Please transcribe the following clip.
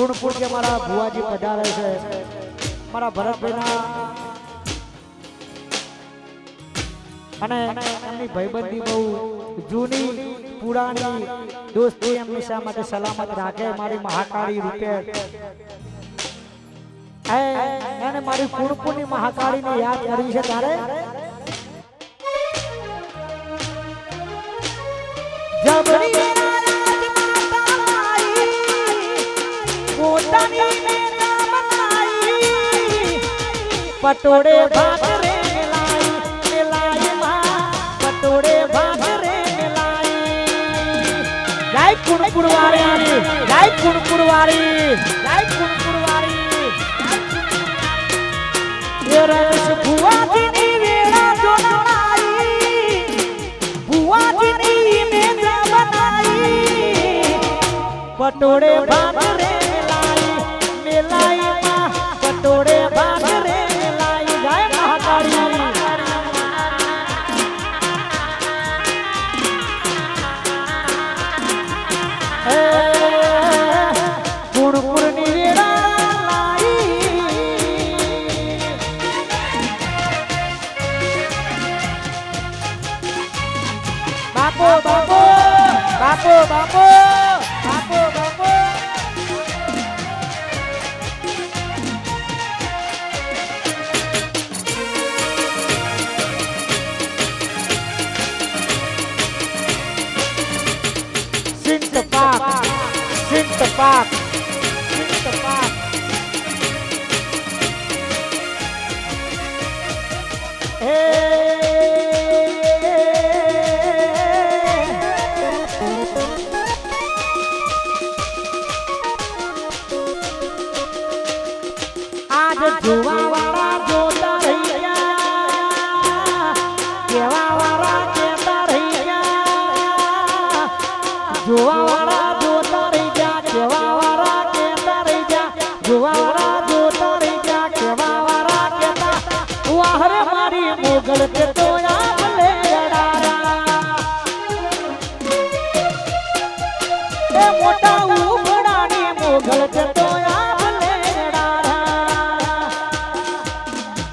ગુણપુર કે મારા ભુવાજી પધારે છે. મારા ભરતભાઈના અને એમની ભાઈબંધી બહુ જૂની, પુરાણી દોસ્તી એમની શા માટે સલામત રાખે? મારી મહાકાળી રૂપે. એને મારી કુણપુરની મહાકાળીને યાદ કરી છે તારે? જબરી પટોડે ભાત રે મેલાઈ મેલાઈ માં પટોડે ભાત રે મેલાઈ. જય કુણપુર વાળી જય કુણપુર વાળી જય કુણપુર વાળી એ રસ ભુવાજીની વેળા જોનાઈ ભુવાજીની મેં બનાઈ પટોડે ભાત બાપો બાપો બાપો બાપો બાપો બાપો. સિંત પાક સિંત પાક સિંત પાક. આજ મોટા ઉમડાની મોગલ કે